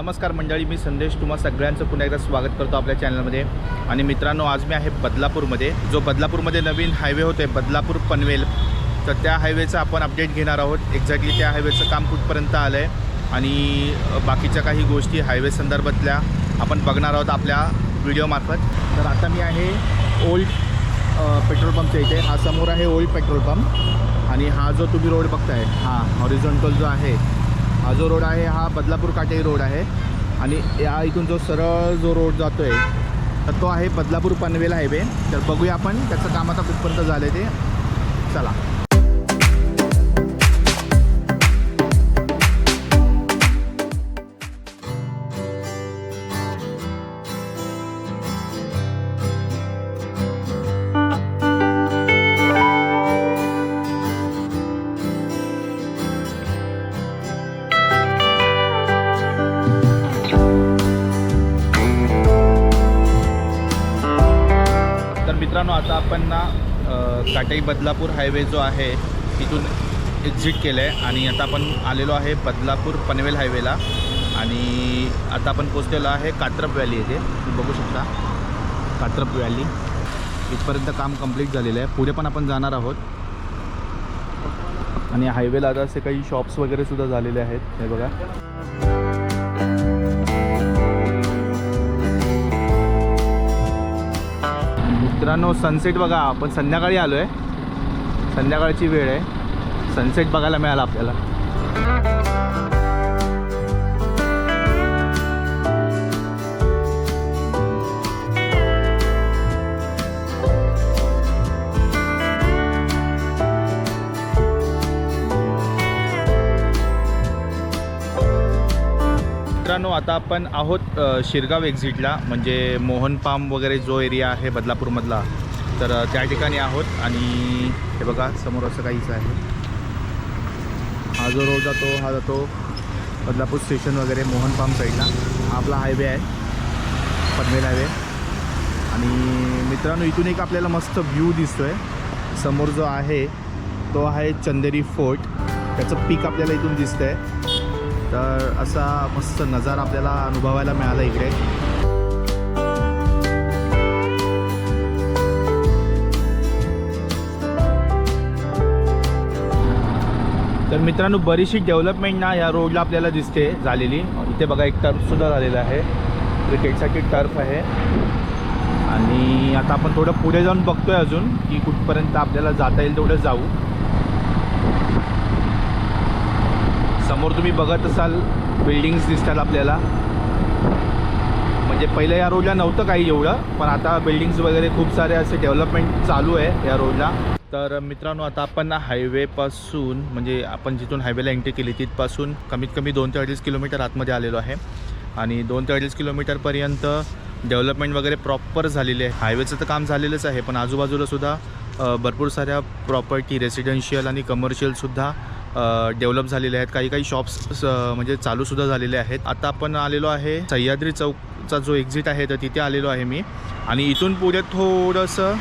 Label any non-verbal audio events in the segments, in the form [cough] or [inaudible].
नमस्कार मंडळी मी संदेश तुम्हा सगळ्यांचं पुन्हा एकदा स्वागत करतो आपल्या चॅनलमध्ये. आणि मित्रांनो आज मी आहे बदलापूरमध्ये. जो बदलापूरमध्ये नवीन हायवे होते बदलापूर पनवेल तर त्या हायवेचं आपण अपडेट घेणार आहोत. एक्झॅक्टली त्या हायवेचं काम कुठपर्यंत आलं आहे आणि बाकीच्या काही गोष्टी हायवे संदर्भातल्या आपण बघणार आहोत आपल्या व्हिडिओमार्फत तर आता मी आहे ओल्ड पेट्रोल पंपच्या इथे. हा समोर आहे ओल्ड पेट्रोल पंप आणि हा जो तुम्ही रोड बघताय हा हॉरिझॉन्टल जो आहे हा जो रोड आहे हा बदलापूर काटेरी रोड आहे. आणि या इथून जो सरळ जो रोड जातो आहे तर तो आहे बदलापूर पनवेल हायवे. तर बघूया आपण त्याचं काम आता कुठपर्यंत झालं आहे ते. चला. मित्रांनो आता आपण ना काटई बदलापूर हायवे जो आहे तिथून एक्झिट केलं आहे आणि आता आपण आलेलो आहे बदलापूर पनवेल हायवेला. आणि आता आपण पोचलेलो आहे कात्रप व्हॅली येथे. तुम्ही बघू शकता कात्रप व्हॅली इथपर्यंत काम कंप्लीट झालेलं आहे. पुढे पण आपण जाणार आहोत. आणि हायवेला आता असे काही शॉप्स वगैरे सुद्धा झालेले आहेत. हे बघा. मित्रांनो सनसेट बघा आपण संध्याकाळी आलो आहे संध्याकाळची वेळ आहे. सनसेट बघायला मिळाला आपल्याला. आता आपण आहोत शिरगाव एक्झिटला म्हणजे मोहन पाम वगैरे जो एरिया आहे बदलापूरमधला तर त्या ठिकाणी आहोत. आणि हे बघा समोर असं काहीच आहे. हा जो रोड जातो हा जातो बदलापूर स्टेशन वगैरे मोहन पाम साईडला हा आपला हायवे आहे पनवेल हायवे आणि मित्रांनो इथून एक आपल्याला मस्त व्ह्यू दिसतो आहे समोर जो आहे तो आहे चंदेरी फोर्ट त्याचं पीक आपल्याला इथून दिसतं आहे तर असा मस्त नजारा आपल्याला अनुभवायला मिळाला इकडे. तर मित्रांनो बरीचशी डेव्हलपमेंट ना या रोडला आपल्याला दिसते झालेली. इथे बघा एक टर्फसुद्धा झालेला आहे. क्रिकेटसाठी टर्फ आहे. आणि आता आपण थोडं पुढे जाऊन बघतोय अजून की कुठपर्यंत आपल्याला जाता येईल तेवढं जाऊ. समोर तुम्ही बघत असाल बिल्डिंग्स दिसतात आपल्याला. म्हणजे पहिलं या रोडला नव्हतं काही एवढं पण आता बिल्डिंग्स वगैरे खूप सारे असे डेव्हलपमेंट चालू आहे या रोडला तर मित्रांनो आता आपण हायवेपासून म्हणजे आपण जिथून हायवेला एंट्री केली तिथपासून कमीत कमी दोन ते अडीच किलोमीटर आतमध्ये आलेलो आहे. आणि दोन ते अडीच किलोमीटरपर्यंत डेव्हलपमेंट वगैरे प्रॉपर झालेली आहे. हायवेचं तर काम झालेलंच आहे पण आजूबाजूला सुद्धा भरपूर साऱ्या प्रॉपर्टी रेसिडेन्शियल आणि कमर्शियलसुद्धा डेव्हलप झालेले आहेत. काही काही शॉप्स म्हणजे चालूसुद्धा झालेले आहेत. आता आपण आलेलो आहे सह्याद्री चौकचा जो एक्झिट आहे तर तिथे आलेलो आहे मी. आणि इथून पुढे थोडंसं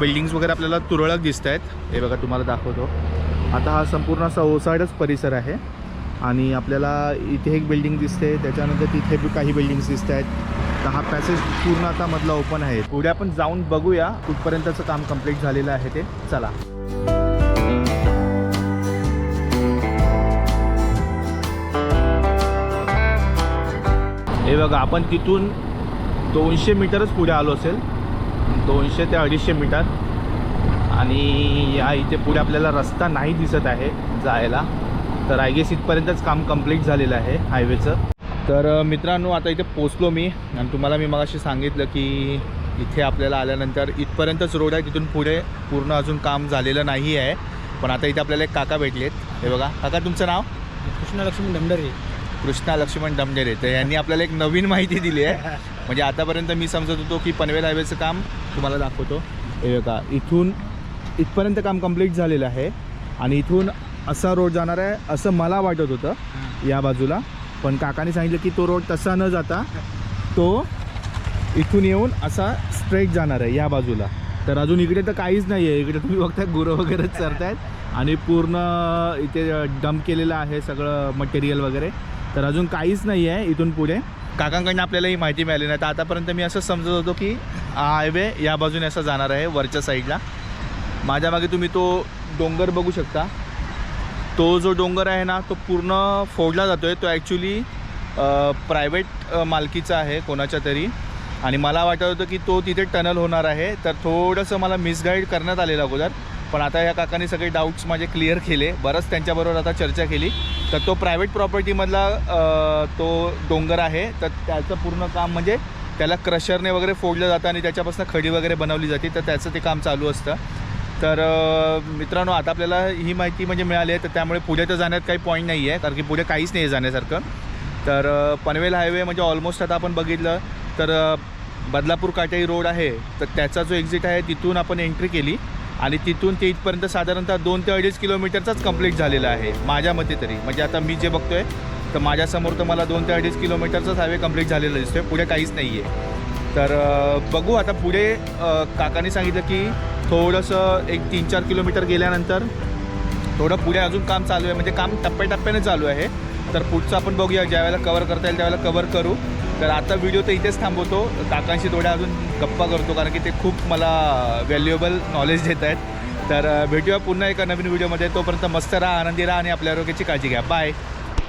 बिल्डिंग्स वगैरे आपल्याला तुरळक दिसत आहेत. हे बघा तुम्हाला दाखवतो. आता हा संपूर्ण असा ओसाडच परिसर आहे. आणि आपल्याला इथे एक बिल्डिंग दिसते. त्याच्यानंतर तिथे बी काही बिल्डिंग्स दिसत आहेत. तर हा पॅसेज पूर्ण आता मधला ओपन आहे. पुढे आपण जाऊन बघूया कुठपर्यंतचं काम कंप्लीट झालेलं आहे ते. चला. हे बघा आपण तिथून दोनशे मीटरच पुढे आलो असेल. दोनशे ते अडीचशे मीटर. आणि या इथे पुढे आपल्याला रस्ता नाही दिसत आहे जायला. तर आय गेस इथपर्यंतच काम कंप्लीट झालेलं आहे हायवेचं. तर मित्रांनो आता इथे पोचलो मी. आणि तुम्हाला मी मगाशी सांगितलं की इथे आपल्याला आल्यानंतर इथपर्यंतच रोड आहे. तिथून पुढे पूर्ण अजून काम झालेलं नाही आहे. पण आता इथे आपल्याला एक काका भेटलेत. हे बघा. काका तुमचं नाव? कृष्णलक्ष्मी लक्ष्मी कृष्णा लक्ष्मण डमडेरे तर यांनी आपल्याला एक नवीन माहिती दिली आहे. [laughs] म्हणजे आतापर्यंत मी समजत होतो की पनवेल हायवेचं काम तुम्हाला दाखवतो. हे बघा इथून इथपर्यंत काम कंप्लीट झालेलं आहे. आणि इथून असा रोड जाणार आहे असं मला वाटत होतं या बाजूला. पण काकाने सांगितलं की तो रोड तसा न जाता तो इथून येऊन असा स्ट्रेट जाणार आहे या बाजूला. तर अजून इकडे तर काहीच नाही आहे. इकडे तुम्ही बघताय गुरं वगैरे चरतायत. आणि पूर्ण इथे डंप केलेलं आहे सगळं मटेरियल वगैरे. तर अजून काहीच नाही आहे इथून पुढे. काकांकडनं आपल्याला ही माहिती मिळाली नाही. तर आतापर्यंत मी असं समजत होतो की हायवे या बाजूने असं जाणार आहे वरच्या साईडला माझ्या मागे तुम्ही तो डोंगर बघू शकता. तो जो डोंगर आहे ना तो पूर्ण फोडला जातो आहे तो ॲक्च्युली प्रायव्हेट मालकीचा आहे कोणाच्या तरी. आणि मला वाटत होतं की तो तिथे टनल होणार आहे. तर थोडंसं मला मिसगाईड करण्यात आलेलं अगोदर. पण आता या काकांनी सगळे डाऊट्स माझे क्लिअर केले. बरंच त्यांच्याबरोबर आता चर्चा केली. तर तो प्रायव्हेट प्रॉपर्टीमधला तो डोंगर आहे. तर त्याचं पूर्ण काम म्हणजे त्याला क्रशरने वगैरे फोडलं जातं आणि त्याच्यापासून खडी वगैरे बनवली जाते. तर त्याचं ते काम चालू असतं. तर मित्रांनो आता आपल्याला ही माहिती म्हणजे मिळाली आहे. तर त्यामुळे पुढे तर जाण्यात काही पॉईंट नाही आहे. कारण की पुढे काहीच नाही आहे जाण्यासारखं. तर पनवेल हायवे म्हणजे ऑलमोस्ट आता आपण बघितलं. तर बदलापूर काटेई रोड आहे. तर त्याचा जो एक्झिट आहे तिथून आपण एंट्री केली. आणि तिथून ते इथपर्यंत साधारणतः दोन ते अडीच किलोमीटरचाच कंप्लीट झालेला आहे माझ्या मते तरी. म्हणजे आता मी जे बघतोय तर माझ्यासमोर तर मला दोन ते अडीच किलोमीटरचाच हायवे कंप्लीट झालेला दिसतोय. पुढे काहीच नाही आहे तर बघू आता पुढे काकाने काकांनी सांगितलं की थोडंसं एक तीन चार किलोमीटर गेल्यानंतर थोडं पुढे अजून काम चालू आहे. म्हणजे काम टप्प्याटप्प्याने चालू आहे. तर पुढचं आपण बघूया ज्यावेळेला कवर करता येईल त्यावेळेला कवर करू. तर आता व्हिडिओ तर इथेच थांबवतो. काकांशी थोड्या अजून गप्पा करतो कारण की ते खूप मला व्हॅल्युएबल नॉलेज देत आहेत. तर भेटूया पुन्हा एका नवीन व्हिडिओमध्ये तोपर्यंत मस्त राहा आनंदी राहा आणि आपल्या आरोग्याची काळजी घ्या. बाय